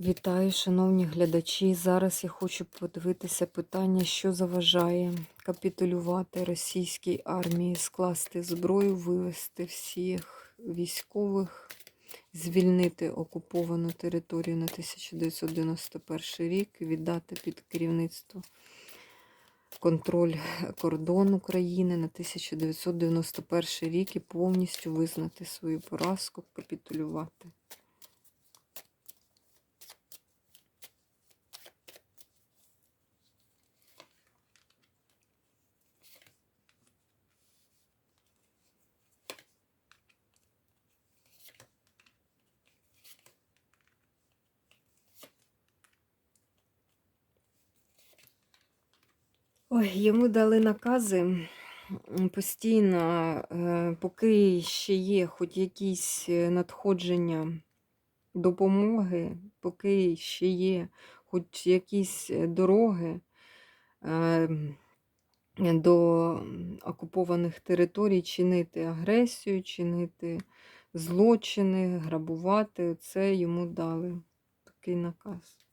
Вітаю, шановні глядачі. Зараз я хочу подивитися питання, що заважає капітулювати російській армії, скласти зброю, вивести всіх військових, звільнити окуповану територію на 1991 рік, віддати під керівництво контроль кордон України на 1991 рік і повністю визнати свою поразку, капітулювати. Ой, йому дали накази постійно, е, поки ще є хоч якісь е, надходження допомоги, поки ще є хоч якісь е, дороги до окупованих територій, чинити агресію, чинити злочини, грабувати, це йому дали такий наказ.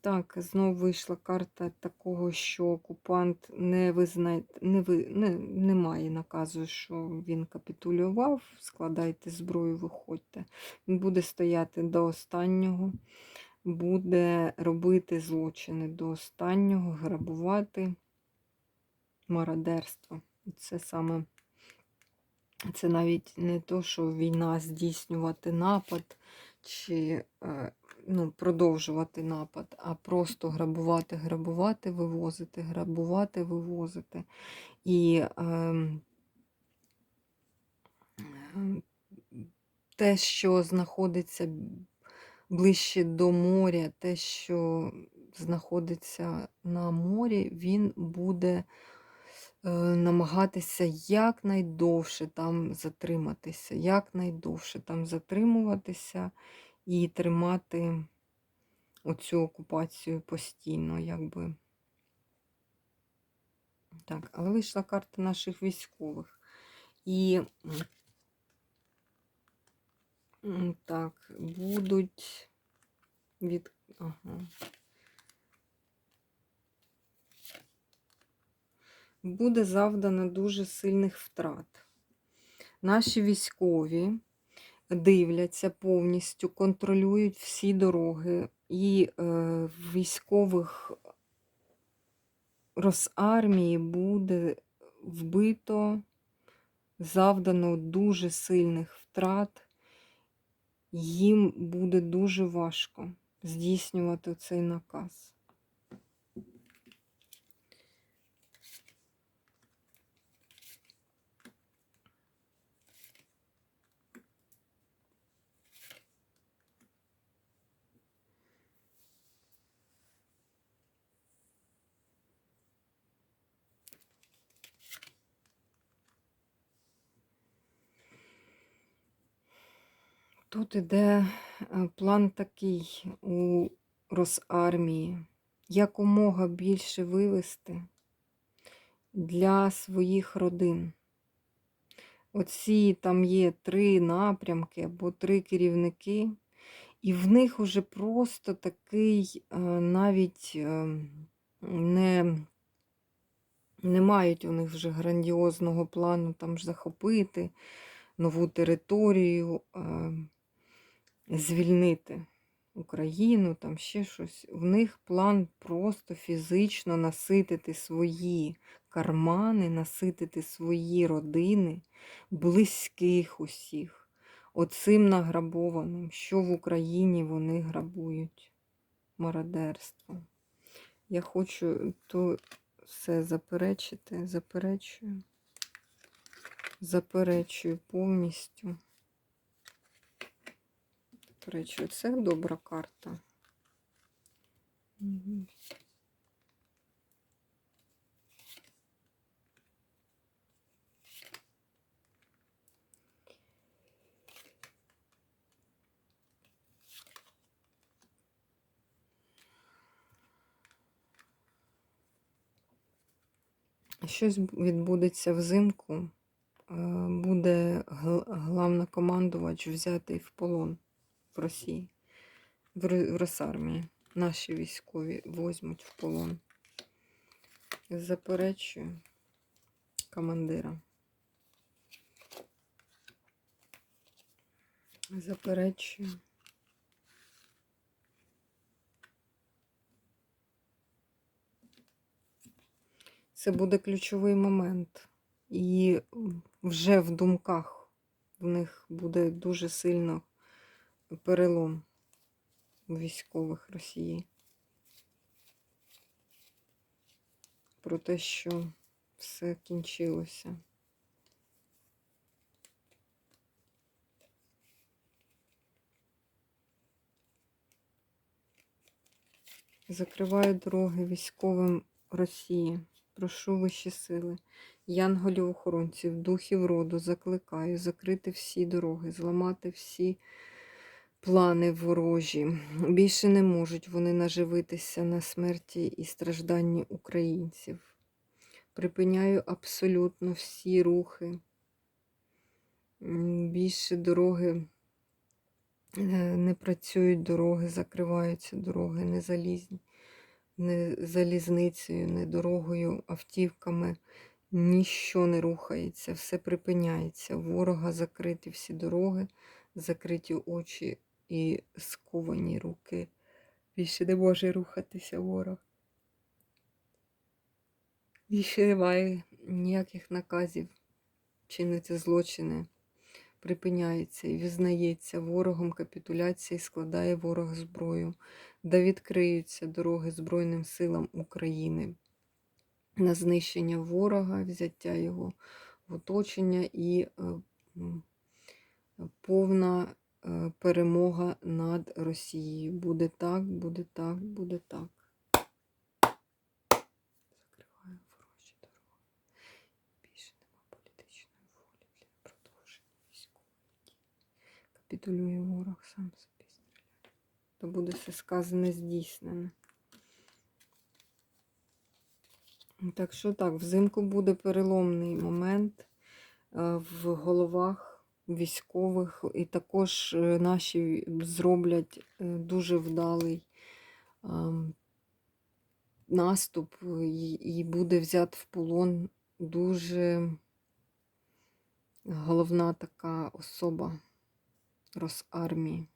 Так, знову вийшла карта такого, що окупант не визнає, не, ви, не, не має наказу, що він капітулював, складайте зброю, виходьте. Він буде стояти до останнього, буде робити злочини до останнього, грабувати мародерство. Це саме, це навіть не то, що війна здійснювати напад чи е, ну, продовжувати напад, а просто грабувати, грабувати, вивозити, грабувати, вивозити. І ем, те, що знаходиться ближче до моря, те, що знаходиться на морі, він буде е, намагатися якнайдовше там затриматися, якнайдовше там затримуватися і тримати оцю окупацію постійно, якби. Так, але вийшла карта наших військових. І так, будуть від. Ага. Буде завдано дуже сильних втрат. Наші військові дивляться повністю, контролюють всі дороги, і е, військових Росармії буде вбито, завдано дуже сильних втрат. Їм буде дуже важко здійснювати цей наказ. Тут іде е, план такий у Росармії. Якомога більше вивести для своїх родин. Оці там є три напрямки або три керівники, і в них уже просто такий е, навіть е, не, не мають у них вже грандіозного плану там захопити нову територію. Звільнити Україну, там ще щось. В них план просто фізично наситити свої кармани, наситити свої родини, близьких усіх. Оцим награбованим, що в Україні вони грабують мародерство. Я хочу то все заперечити, заперечую, заперечую повністю. До речі, це добра карта. Щось відбудеться взимку. е, Буде главнокомандувач взятий в полон в Росії, в, Росармії. Наші військові возьмуть в полон. Заперечую командира. Заперечую. Це буде ключовий момент. І вже в думках в них буде дуже сильно перелом військових Росії. Про те, що все кінчилося. Закриваю дороги військовим Росії. Прошу вищі сили, янголів охоронців, духів роду, закликаю закрити всі дороги, зламати всі плани ворожі. Більше не можуть вони наживитися на смерті і стражданні українців. Припиняю абсолютно всі рухи. Більше дороги е, не працюють дороги, закриваються дороги, не залізні не залізницею, не дорогою, автівками. Ніщо не рухається, все припиняється. Ворога закриті всі дороги, закриті очі і сковані руки. Більше не може рухатися ворог. Більше немає ніяких наказів чинити злочини. Припиняється і визнається ворогом капітуляції, складає ворог зброю, да відкриються дороги Збройним силам України на знищення ворога, взяття його в оточення і е, повна перемога над Росією. Буде так, буде так, буде так. Закриваю ворожі дороги. Більше нема політичної волі для продовження військових дій. Капітулює ворог сам собі стріляє. То буде все сказане здійснене. Так що так, взимку буде переломний момент е, в головах військових, і також е, наші зроблять е, дуже вдалий наступ і, і буде взят в полон дуже головна така особа Росармії.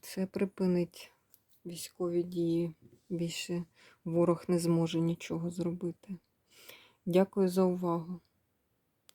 Це припинить військові дії. Більше ворог не зможе нічого зробити. Дякую за увагу.